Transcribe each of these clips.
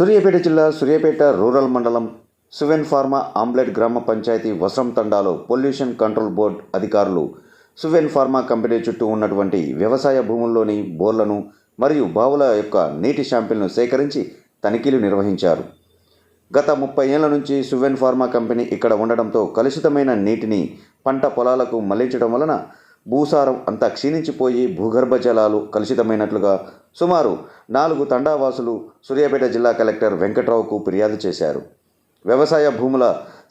సూర్యాపేట జిల్లా సూర్యాపేట రూరల్ మండలం Suven pharma omelette గ్రామ పంచాయతీ వసరం తండాలో పొల్యూషన్ కంట్రోల్ బోర్డ్ అధికారులు సువెన్ ఫార్మా కంపెనీ చుట్టూ ఉన్నటువంటి వ్యవసాయ భూముల్లోని బోర్లను మరియు బావుల యొక్క నీటి శాంపిల్ను సేకరించి తనిఖీలు నిర్వహించారు. గత ముప్పై ఏళ్ళ నుంచి సువెన్ ఫార్మా కంపెనీ ఇక్కడ ఉండడంతో కలుషితమైన నీటిని పంట పొలాలకు మళ్ళించడం వలన భూసారం అంతా క్షీణించిపోయి భూగర్భ జలాలు కలుషితమైనట్లుగా సుమారు నాలుగు తండావాసులు సూర్యాపేట జిల్లా కలెక్టర్ వెంకట్రావుకు ఫిర్యాదు చేశారు. వ్యవసాయ భూముల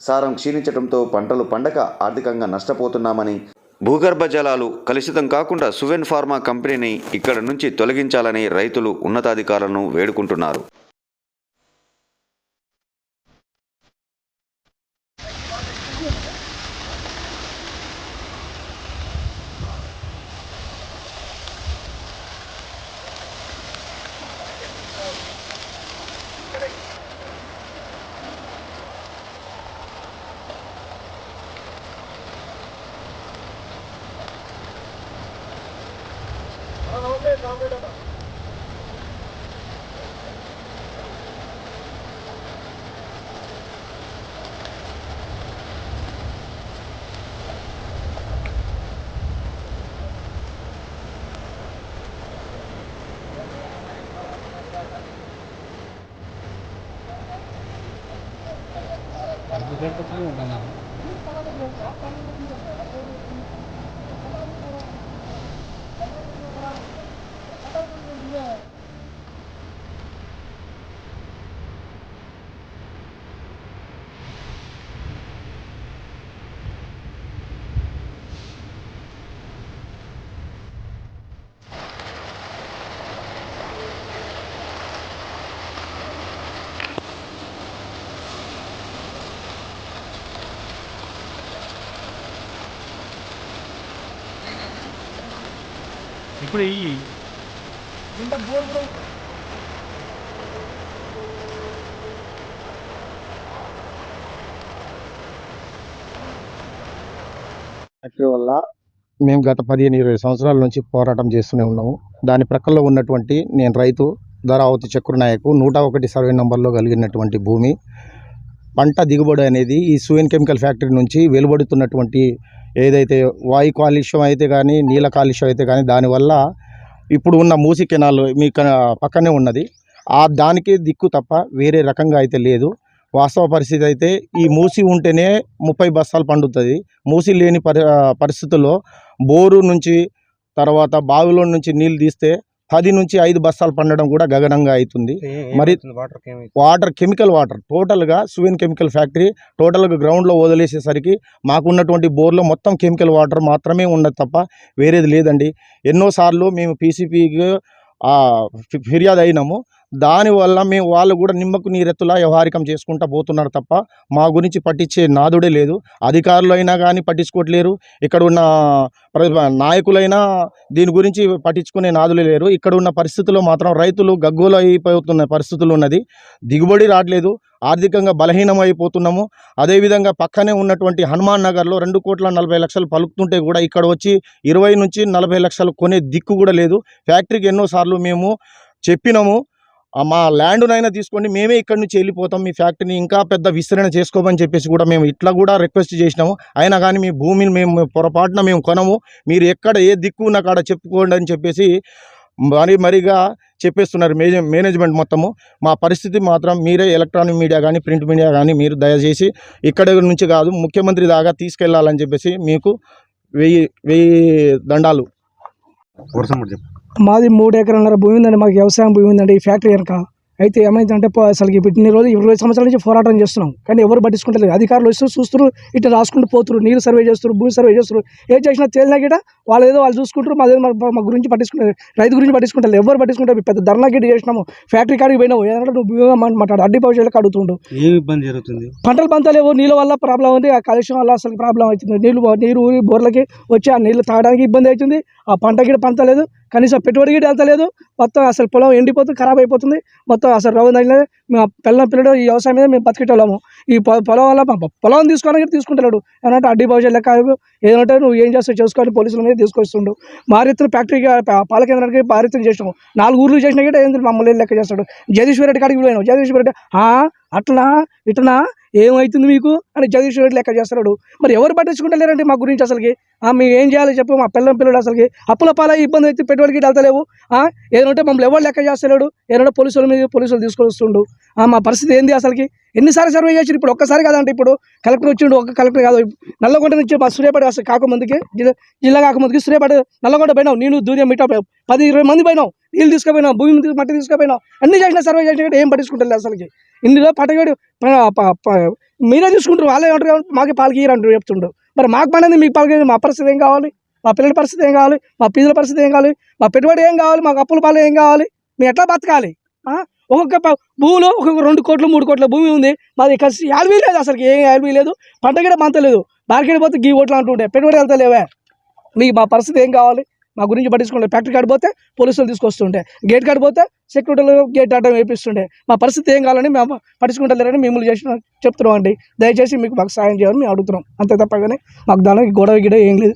సారం క్షీణించడంతో పంటలు పండక ఆర్థికంగా నష్టపోతున్నామని భూగర్భ జలాలు కలుషితం కాకుండా సువెన్ ఫార్మా కంపెనీని ఇక్కడ నుంచి తొలగించాలని రైతులు ఉన్నతాధికారులను వేడుకుంటున్నారు. 勝負だと。Gracias. ఇప్పుడు ఈ ఫ్యాక్టరీ వల్ల మేము గత పదిహేను ఇరవై సంవత్సరాల నుంచి పోరాటం చేస్తూనే ఉన్నాము. దాని ప్రక్కలో ఉన్నటువంటి నేను రైతు ధరావతి చక్ర నాయకు నూట ఒకటి సర్వే నంబర్లో కలిగినటువంటి భూమి. పంట దిగుబడి అనేది ఈ సూయన్ కెమికల్ ఫ్యాక్టరీ నుంచి వెలువడుతున్నటువంటి ఏదైతే వాయు కాలుష్యం అయితే కానీ నీళ్ళ కాలుష్యం అయితే కానీ దానివల్ల ఇప్పుడు ఉన్న మూసి కెనాల్ మీ క- పక్కనే ఉన్నది. ఆ దానికే దిక్కు తప్ప వేరే రకంగా అయితే లేదు. వాస్తవ పరిస్థితి అయితే ఈ మూసి ఉంటేనే ముప్పై బస్తాలు పండుతుంది. మూసి లేని పరి పరిస్థితుల్లో బోరు నుంచి తర్వాత బావిలో నుంచి నీళ్ళు తీస్తే పది నుంచి ఐదు బస్తాలు పండడం కూడా గగనంగా అవుతుంది. మరి వాటర్ కేమి వాటర్ కెమికల్ వాటర్. టోటల్గా సువెన్ కెమికల్ ఫ్యాక్టరీ టోటల్గా గ్రౌండ్లో వదిలేసేసరికి మాకున్నటువంటి బోర్లో మొత్తం కెమికల్ వాటర్ మాత్రమే ఉన్నది తప్ప వేరేది లేదండి. ఎన్నోసార్లు మేము పీసీపీకి ఫిర్యాదు అయినాము దానివల్ల మేము వాళ్ళు కూడా నిమ్మకు నీరెత్తులా వ్యవహారికం చేసుకుంటా పోతున్నారు తప్ప మా గురించి పట్టించే నాదుడే లేదు. అధికారులు అయినా కానీ పట్టించుకోవట్లేరు ఇక్కడ ఉన్న నాయకులైనా దీని గురించి పట్టించుకునే నాదులే లేరు. ఇక్కడ ఉన్న పరిస్థితుల్లో మాత్రం రైతులు గగ్గోలు అయిపోతున్న పరిస్థితులు ఉన్నది దిగుబడి రావట్లేదు ఆర్థికంగా బలహీనమైపోతున్నాము. అదేవిధంగా పక్కనే ఉన్నటువంటి హనుమాన్ నగర్లో రెండు కోట్ల నలభై లక్షలు పలుకుతుంటే కూడా ఇక్కడ వచ్చి ఇరవై నుంచి నలభై లక్షలు కొనే దిక్కు కూడా లేదు. ఫ్యాక్టరీకి ఎన్నోసార్లు మేము చెప్పినాము. మా ల్యాండ్నైనా తీసుకోండి మేమే ఇక్కడి నుంచి వెళ్ళిపోతాం మీ ఫ్యాక్టరీని ఇంకా పెద్ద విస్తరణ చేసుకోమని చెప్పేసి కూడా మేము ఇట్లా కూడా రిక్వెస్ట్ చేసినాము. అయినా కానీ మీ భూమిని మేము పొరపాటున మేము కొనము. మీరు ఎక్కడ ఏ దిక్కు నాకు కాడ చెప్పుకోండి అని చెప్పేసి మరి మరిగా చెప్పేస్తున్నారు మేజ మేనేజ్మెంట్ మొత్తము. మా పరిస్థితి మాత్రం మీరే ఎలక్ట్రానిక్ మీడియా కానీ ప్రింట్ మీడియా కానీ మీరు దయచేసి ఇక్కడ నుంచి కాదు ముఖ్యమంత్రి దాకా తీసుకెళ్ళాలని చెప్పేసి మీకు వెయ్యి వెయ్యి దండాలు. మాది మూడు ఎకరాలన్నర భూమి ఉందండి మాకు వ్యవసాయం భూమి ఉందండి ఈ ఫ్యాక్టరీ కనుక అయితే ఏమైందంటే అసలు ఇన్ని రోజులు ఇరవై సంవత్సరాల నుంచి పోరాటం చేస్తున్నాం. కానీ ఎవరు పట్టించుకుంటలేదు. అధికారులు వస్తూ చూస్తారు ఇట్లా రాసుకుంటూ పోతున్నారు నీరు సర్వే చేస్తారు భూమి సర్వే చేస్తారు ఏం చేసినా తేలినా గిట వాళ్ళు ఏదో వాళ్ళు చూసుకుంటారు మాదే మా మా గురించి పట్టించుకుంటారు రైతు గురించి పట్టించుకుంటారు ఎవరు పట్టించుకుంటారు? పెద్ద ధర్నా గిట్ చేసినాము. ఫ్యాక్టరీ కాడికి పోయినావు ఏదంటే నువ్వు మాట్లాడు. అడ్డి భవిష్యత్తులకు అడుగుతుండు ఏమి ఇబ్బంది జరుగుతుంది? పంటలు పంతలేవు నీళ్ళ వల్ల ప్రాబ్లం ఉంది ఆ కాలుష్యం వల్ల అసలు ప్రాబ్లం అవుతుంది. నీళ్ళు నీరు ఊరి బోర్లకి వచ్చి ఆ నీళ్ళు తాగడానికి ఇబ్బంది అవుతుంది. ఆ పంట గిడ పంతలేదు కనీసం పెట్టుబడి గిట్ట వెళ్తలేదు మొత్తం అసలు పొలం ఎండిపోతుంది ఖరాబ్ అయిపోతుంది. మొత్తం అసలు రవ్వ తగిలేదు మేము పిల్లల పిల్లలు ఈ వ్యవసాయం మీద మేము బతికేటోళ్ళము. ఈ పొలం వల్ల పొలం తీసుకోవడానికి తీసుకుంటలేడు. ఏమంటే అడ్డీ భవిష్యత్ లెక్క ఏదంటే నువ్వు ఏం చేస్తావు చేసుకొని పోలీసుల మీద తీసుకొస్తుండు. మారిత్తున ఫ్యాక్టరీకి పా- పాల కేంద్రానికి చేసినాము. నాలుగు ఊర్లు చేసినా కూడా ఏంది మమ్మల్ని లెక్క చేస్తాడు? జగదీశ్వర రెడ్డి కాడికి పోయినావు. జగదీశ్వర రెడ్డి "ఆ, అట్లా ఇట్లా ఏమవుతుంది మీకు? అని జగదీశ్వర రెడ్డి లెక్క చేస్తున్నాడు మరి ఎవరు పట్టించుకుంటలేరండి మా గురించి అసలుకి? ఆ, మేము ఏం చేయాలి చెప్పు మా పిల్లల పిల్లలు అసలుకి. అప్పుల పాల ఇబ్బంది అయితే పెట్టుబడికి వెళ్తలేవు. ఏదంటే మమ్మల్ని ఎవరు లెక్క చేస్తలేడు? ఏదంటే పోలీసుల మీద పోలీసులు తీసుకొని వస్తుండు ఆ, మా పరిస్థితి ఏంది అసలుకి? ఎన్నిసార్లు సర్వే చేసి ఇప్పుడు ఒక్కసారి కాదంటే ఇప్పుడు కలెక్టర్ వచ్చిండు ఒక కలెక్టర్ కాదు. నల్లగొండ నుంచి మా సూర్యాపేట అసలు కాకముందుకి జిల్లా కాకముందుకి సూర్యాపేట నల్లగొండ పోయినావు. నేను దూరం మిట్ట పది ఇరవై మంది పోయినావు. నీళ్ళు తీసుకుపోయినావు భూమి మీద మట్టి తీసుకుపోయినావు. అన్ని చేసిన సర్వే చేసిన ఏం పట్టించుకుంటారు అసలుకి. ఇందులో పటగాడు మీరే తీసుకుంటారు. వాళ్ళే ఉంటారు మాకు పాలకి అంటారు చెప్తుండ్రు మరి మాకు పనేది మీకు పాలకి మా పరిస్థితి ఏం కావాలి? మా పిల్లల పరిస్థితి ఏం కావాలి? మా పీజుల పరిస్థితి ఏం కావాలి? మా పెట్టుబడి ఏం కావాలి? మాకు అప్పుల పాలు ఏం కావాలి? మేము ఎట్లా బతకాలి? ఒక్కొక్క భూమిలో ఒక్కొక్క రెండు కోట్లు మూడు కోట్ల భూమి ఉంది. మాది కలిసి యాల్వీ లేదు అసలు ఏం యాల్వీ లేదు. పంట కూడా మంతలేదు మార్కెట్ పోతే గీ ఓట్లు అంటుంటే పెట్టుబడి వెళ్తలేవే మీకు మా పరిస్థితి ఏం కావాలి? మా గురించి పట్టించుకుంటే ఫ్యాక్టరీ కాడ పోతే పోలీసులు తీసుకొస్తుంటే గేట్ కాడ పోతే సెక్యూరిటీలు గేట్ అడ్డం వేపిస్తుండే. మా పరిస్థితి ఏం కావాలని మేము పట్టించుకుంటలేరని మిమ్మల్ని చేసిన చెప్తున్నాం అండి దయచేసి మీకు మాకు సాయం చేయాలని మేము అడుగుతున్నాం. అంతే తప్పగానే మాకు దానికి గొడవ గిడ ఏం లేదు.